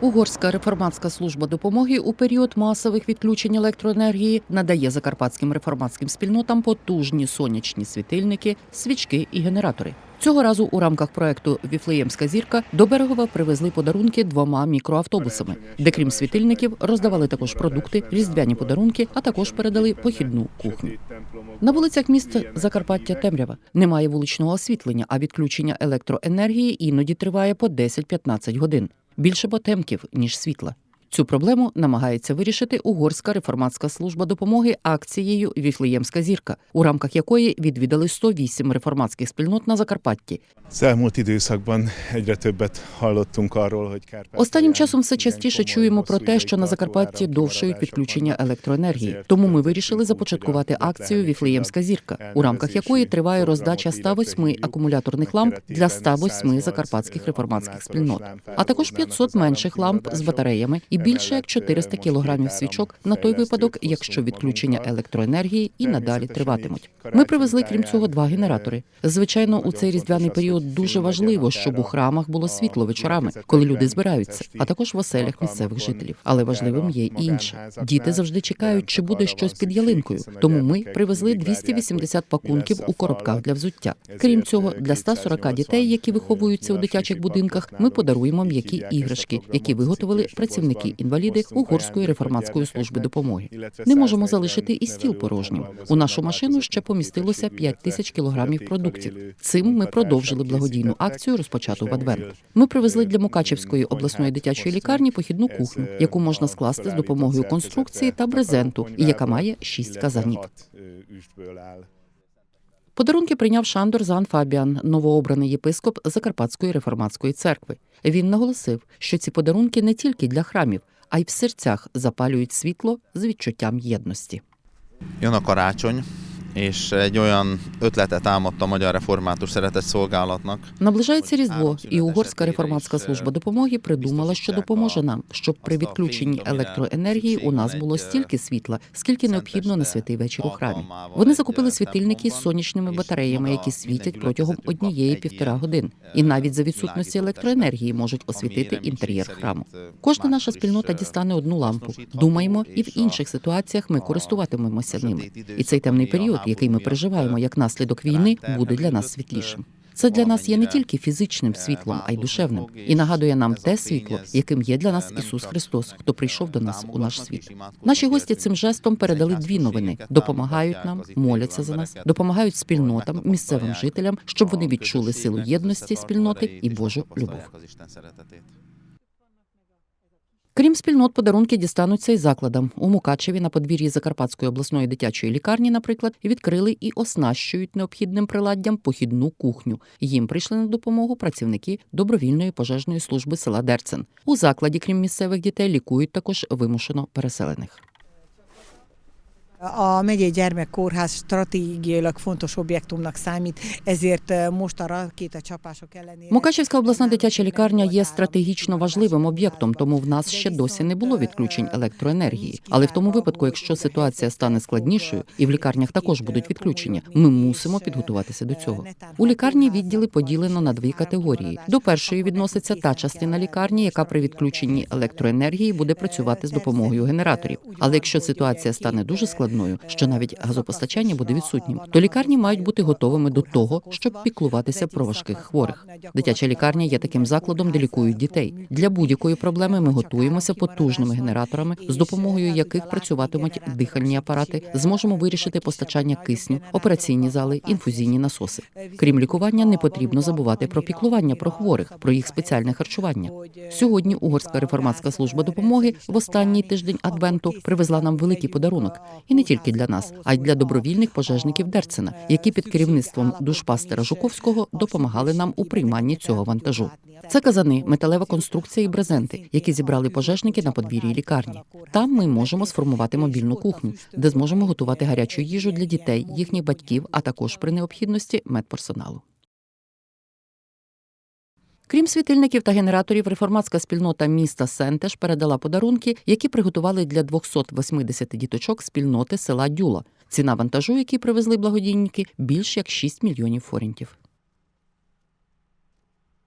Угорська реформатська служба допомоги у період масових відключень електроенергії надає закарпатським реформатським спільнотам потужні сонячні світильники, свічки і генератори. Цього разу у рамках проекту Віфлеємська зірка до Берегова привезли подарунки двома мікроавтобусами, де крім світильників роздавали також продукти, різдвяні подарунки, а також передали похідну кухню. На вулицях міста Закарпаття темрява немає вуличного освітлення, а відключення електроенергії іноді триває по 10-15 годин. Більше потемків ніж світла. Цю проблему намагається вирішити Угорська реформатська служба допомоги акцією Віфлеємська зірка, у рамках якої відвідали 108 реформатських спільнот на Закарпатті. Останнім часом все частіше чуємо про те, що на Закарпатті довшають відключення електроенергії. Тому ми вирішили започаткувати акцію Віфлеємська зірка, у рамках якої триває роздача 108 акумуляторних ламп для 108 закарпатських реформатських спільнот, а також 500 менших ламп з батареями і більше як 400 кілограмів свічок на той випадок, якщо відключення електроенергії і надалі триватимуть. Ми привезли крім цього два генератори. Звичайно, у цей різдвяний період дуже важливо, щоб у храмах було світло вечорами, коли люди збираються, а також в оселях місцевих жителів. Але важливим є й інше. Діти завжди чекають, чи буде щось під ялинкою. Тому ми привезли 280 пакунків у коробках для взуття. Крім цього, для 140 дітей, які виховуються у дитячих будинках, ми подаруємо м'які іграшки, які виготовили працівники інваліди Угорської реформатської служби допомоги. Не можемо залишити і стіл порожнім. У нашу машину ще помістилося 5 тисяч кілограмів продуктів. Цим ми продовжили благодійну акцію, розпочату в Адвент. Ми привезли для Мукачевської обласної дитячої лікарні похідну кухню, яку можна скласти з допомогою конструкції та брезенту, і яка має 6 казанів. Подарунки прийняв Шандор Зан Фабіан, новообраний єпископ Закарпатської реформатської церкви. Він наголосив, що ці подарунки не тільки для храмів, а й в серцях запалюють світло з відчуттям єдності. Jön a és egy olyan ötletet álmodta a Magyar Református Szeretett Szolgálatnak, Наближається Різдво, і Угорська реформатська служба допомоги придумала, що допоможе нам, щоб при відключенні електроенергії у нас було стільки світла, скільки необхідно на святий вечір у храмі. Вони закупили світильники з сонячними батареями, які світять протягом однієї півтора годин, і навіть за відсутності електроенергії можуть освітити інтер'єр храму. Кожна наша спільнота дістане одну лампу. Думаємо, і в інших ситуаціях ми користуватимемося ними. І цей темний період, який ми переживаємо як наслідок війни, буде для нас світлішим. Це для нас є не тільки фізичним світлом, а й душевним, і нагадує нам те світло, яким є для нас Ісус Христос, хто прийшов до нас у наш світ. Наші гості цим жестом передали дві новини: допомагають нам, моляться за нас, допомагають спільнотам, місцевим жителям, щоб вони відчули силу єдності спільноти і Божу любов. Крім спільнот, подарунки дістануться і закладам. У Мукачеві на подвір'ї Закарпатської обласної дитячої лікарні, наприклад, відкрили і оснащують необхідним приладдям похідну кухню. Їм прийшли на допомогу працівники добровільної пожежної служби села Дерцен. У закладі, крім місцевих дітей, лікують також вимушено переселених. A megyei gyermekkórház stratégiailag fontos objektumnak számít, ezért eh, most a rakétacsapások ellenére... Мукачевська обласна дитяча лікарня є стратегічно важливим об'єктом, тому в нас ще досі не було відключень електроенергії. Але в тому випадку, якщо ситуація стане складнішою і в лікарнях також будуть відключення, ми мусимо підготуватися до цього. У лікарні відділи поділено на дві категорії. До першої відноситься та частина лікарні, яка при відключенні електроенергії буде працювати з допомогою генераторів. Але якщо ситуація стане дуже складною, що навіть газопостачання буде відсутнім, то лікарні мають бути готовими до того, щоб піклуватися про важких хворих. Дитяча лікарня є таким закладом, де лікують дітей. Для будь-якої проблеми ми готуємося потужними генераторами, з допомогою яких працюватимуть дихальні апарати. Зможемо вирішити постачання кисню, операційні зали, інфузійні насоси. Крім лікування, не потрібно забувати про піклування про хворих, про їх спеціальне харчування. Сьогодні Угорська реформатська служба допомоги в останній тиждень адвенту привезла нам великий подарунок, і не тільки для нас, а й для добровільних пожежників Дерцена, які під керівництвом душпастера Жуковського допомагали нам у прийманні цього вантажу. Це казани, металева конструкція і брезенти, які зібрали пожежники на подвір'ї лікарні. Там ми можемо сформувати мобільну кухню, де зможемо готувати гарячу їжу для дітей, їхніх батьків, а також при необхідності медперсоналу. Крім світильників та генераторів, реформатська спільнота міста Сентеж передала подарунки, які приготували для 280 діточок спільноти села Дюла. Ціна вантажу, який привезли благодійники, більш як 6 мільйонів форінтів.